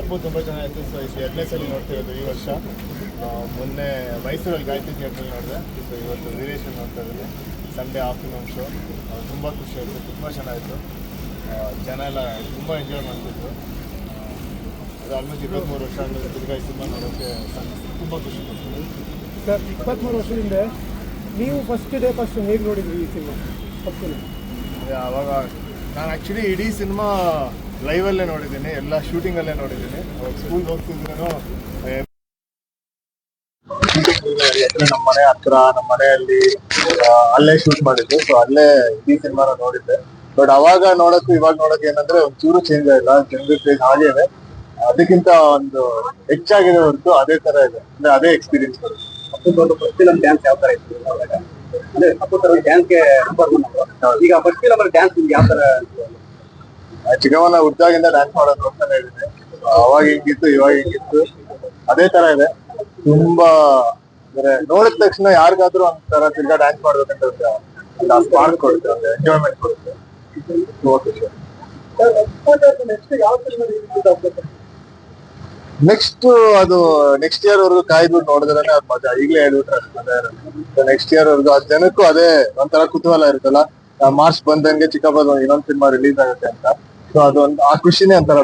ಅಪ್ಪು ತುಂಬ ಚೆನ್ನಾಗಿತ್ತು ಸೊ ಇಷ್ಟು ಎರಡನೇ ಸಲ ನೋಡ್ತಿರೋದು ಈ ವರ್ಷ. ಮೊನ್ನೆ ಮೈಸೂರಲ್ಲಿ ಗಾಯತ್ರಿ ಥಿಯೇಟ್ರಲ್ಲಿ ನೋಡಿದೆ. ಸೊ ಇವತ್ತು ವೀರೇಶನ್ ನೋಡ್ತಾ ಇದ್ದೀನಿ ಸಂಡೇ ಆಫ್ಟರ್ನೂನ್ ಶೋ ತುಂಬ ಖುಷಿ ಆಯಿತು ತುಂಬ ಚೆನ್ನಾಗಿತ್ತು ಜನ ಎಲ್ಲ ತುಂಬ ಎಂಜಾಯ್ ಮಾಡ್ತಿದ್ರು. ಅದು ಆಲ್ಮೋಸ್ಟ್ ಇಪ್ಪತ್ತ್ಮೂರು ವರ್ಷ ತಿರ್ಗಾ ಈ ಸಿನಿಮಾ ನೋಡೋಕ್ಕೆ ತುಂಬ ಖುಷಿ ಕೊಡ್ತೀನಿ ಸರ್ ಇಪ್ಪತ್ತ್ಮೂರು ವರ್ಷದಿಂದ ನೀವು ಫಸ್ಟ್ ಡೇ ಫಸ್ಟ್ ಹೇಗೆ ನೋಡಿದ್ರಿ ಈ ಸಿನಿಮಾ? ಅವಾಗ ಅದೇ ಆವಾಗ ನಾನು ಆ್ಯಕ್ಚುಲಿ ಇಡೀ ಸಿನಿಮಾ ಲೈವಲ್ಲೇ ನೋಡಿದ್ದೀನಿ ಎಲ್ಲ ಶೂಟಿಂಗಲ್ಲೇ ನೋಡಿದ್ದೀನಿ. ಸ್ಕೂಲ್ಗೆ ಹೋಗ್ತಿದ್ರು ನಮ್ಮ ಮನೆ ಹತ್ರ ನಮ್ಮ ಮನೆಯಲ್ಲಿ ಅಲ್ಲೇ ಶೂಟ್ ಮಾಡಿದ್ದು. ಸೊ ಅಲ್ಲೇ ಈ ಸಿನಿಮಾನ ನೋಡಿದ್ದೆ. ಬಟ್ ಅವಾಗ ನೋಡೋಕ್ಕೂ ಇವಾಗ ನೋಡೋಕೆ ಏನಂದ್ರೆ ಒಂಚೂರು ಚೇಂಜ್ ಆಗಿಲ್ಲ ಜನರ ಚೇಂಜ್ ಹಾಗೆ ಇದೆ ಅದಕ್ಕಿಂತ ಒಂದು ಹೆಚ್ಚಾಗಿದೆ ಹೊರತು ಅದೇ ತರ ಇದೆ. ಅಂದ್ರೆ ಅದೇ ಎಕ್ಸ್ಪೀರಿಯನ್ಸ್ ಬರುತ್ತೆ ಡ್ಯಾನ್ಸ್ ಯಾವ ತರ ಇತ್ತು? ಅವಾಗ? ಅಂದ್ರೆ ಅಪ್ಪು ತರ ಡ್ಯಾನ್ಸ್ಗೆ ಒನ್ ಈಗ ಫಸ್ಟ್ ಫಿಲಮ್ ಅಲ್ಲಿ ಡ್ಯಾನ್ಸ್ ನಿಮ್ಗೆ ಯಾವ ತರ ಆ ಚಿಕ್ಕವನ ಹುಟ್ಟಾಗಿಂದ ಡ್ಯಾನ್ಸ್ ಮಾಡೋದು ಅಂತ ಹೇಳಿದೆ. ಅವಾಗ ಹಿಂಗಿತ್ತು ಇವಾಗ ಹಿಂಗಿತ್ತು? ಅದೇ ತರ ಇದೆ. ತುಂಬಾ ಅಂದ್ರೆ ನೋಡಿದ ತಕ್ಷಣ ಯಾರಿಗಾದ್ರೂ ಒಂಥರ ತಿರ್ಗಾ ಡ್ಯಾನ್ಸ್ ಮಾಡ್ಬೇಕಂತ ಸ್ಪಾರ್ಕ್ ಕೊಡುತ್ತೆ. ಎಂಜಾಯ್ಮೆಂಟ್ ಕೊಡುತ್ತೆ ಓಕೆ ನೆಕ್ಸ್ಟ್ ಯಾವ ಸಿನಿಮಾ ನೆಕ್ಸ್ಟ್ ಅದು ನೆಕ್ಸ್ಟ್ ಇಯರ್ ವರ್ಗು ಕಾಯ್ದು ನೋಡಿದ್ರೆ ಅದು ಮಜಾ. ಈಗಲೇ ಹೇಳ್ಬಿಟ್ರೆ ಮಜಾ ನೆಕ್ಸ್ಟ್ ಇಯರ್ ವರ್ಗು ಆ ಜನಕ್ಕೂ ಅದೇ ಒಂಥರ ಕುತೂಹಲ ಇರುತ್ತಲ್ಲ. ಮಾರ್ಚ್ ಬಂದಂಗೆ ಚಿಕ್ಕಪ್ಪ ಇನ್ನೊಂದು ಸಿನಿಮಾ ರಿಲೀಸ್ ಆಗುತ್ತೆ ಅಂತ. ಸೊ ಅದೊಂದು, ಆ ಖುಷಿನೇ ಒಂಥರ